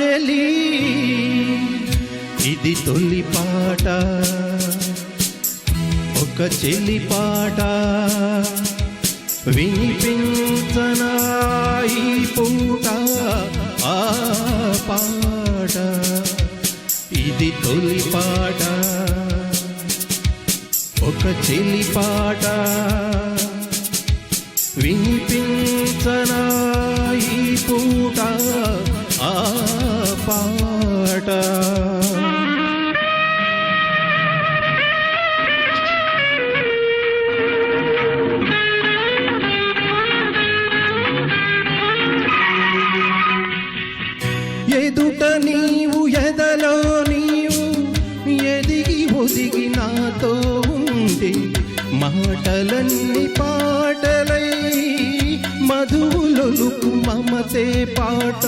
చెలి. ఇది తొలి పాట. ఒక చెలి పాట. వినిపించనా ఈ పూట ఆ పాట. ఇది తొలి పాట. ఒక చెలి పాట. వినిపించనా ఈ పూట పాట. ఎదుట నీవు ఎదలో నీవు ఎదిగి ఒదిగి నాతో ఉంటే మాటలన్నీ పాటలై మధువులొలుకు మమతే పాట.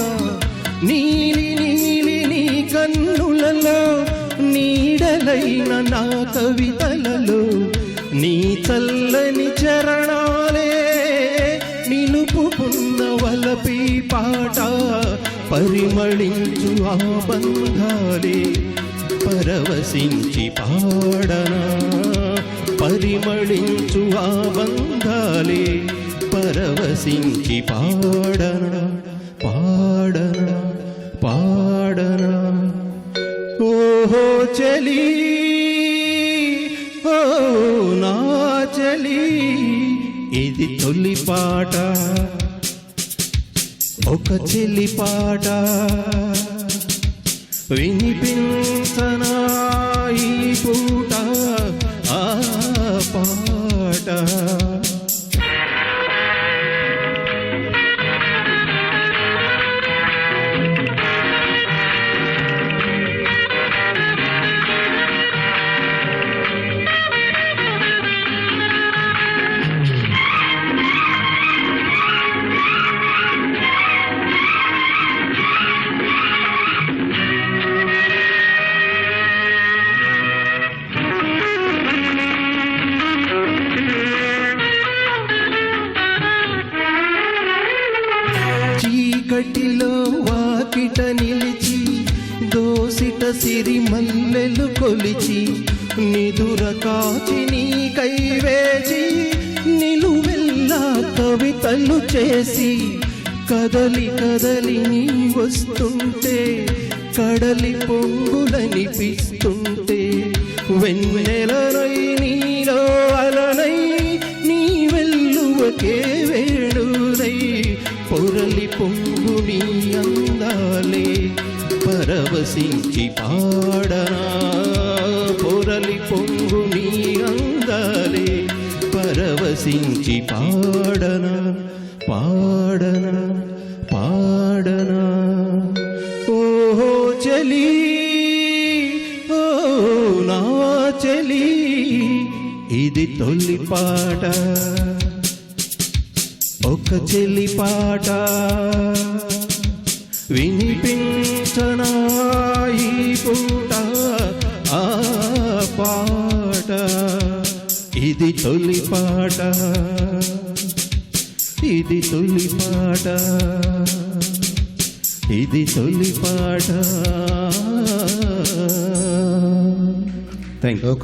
నీలి నీడలైన నా కవితలలో నీ చల్లని చరణాలే నిలుపుకున్న వలపి పాట పరిమళించు ఆ బంధాలే పరవశించి పాడనా? పరిమళించు ఆ బంధాలే పరవశించి పాడనా? పాడనా? పాడనా? ఓహో చలి ఇది తొలి పాట ఒక చెల్లి పాట. వినిపించనా ఈ పూట ఆ పాట. సిరి మల్లెలు కొలిచి నిదుర కాచి నీకై వేచి నిలువెల్లా కవితలు చేసి కదలి కదలి నీ వస్తుంటే కడలి పొంగులనిపిస్తుంటే వెన్నెలనై నీలో అలనై నీ వెల్లువకే వేణునై పొరలి పొంగు నీ అందాలే. పరవశించి పాడనా. పొరలి పొంగు నీ అందాలే పరవశించి పాడనా. పాడనా పాడనా. ఓహో చలి ఓ నా చలి ఇది తొలి పాట. ఒక చెల్లి పాట. వినిపించనా ఈ పూట ఆ పాట. ఇది తొలి పాట. ఇది తొలి పాట. ఇది తొలి పాట. Thank you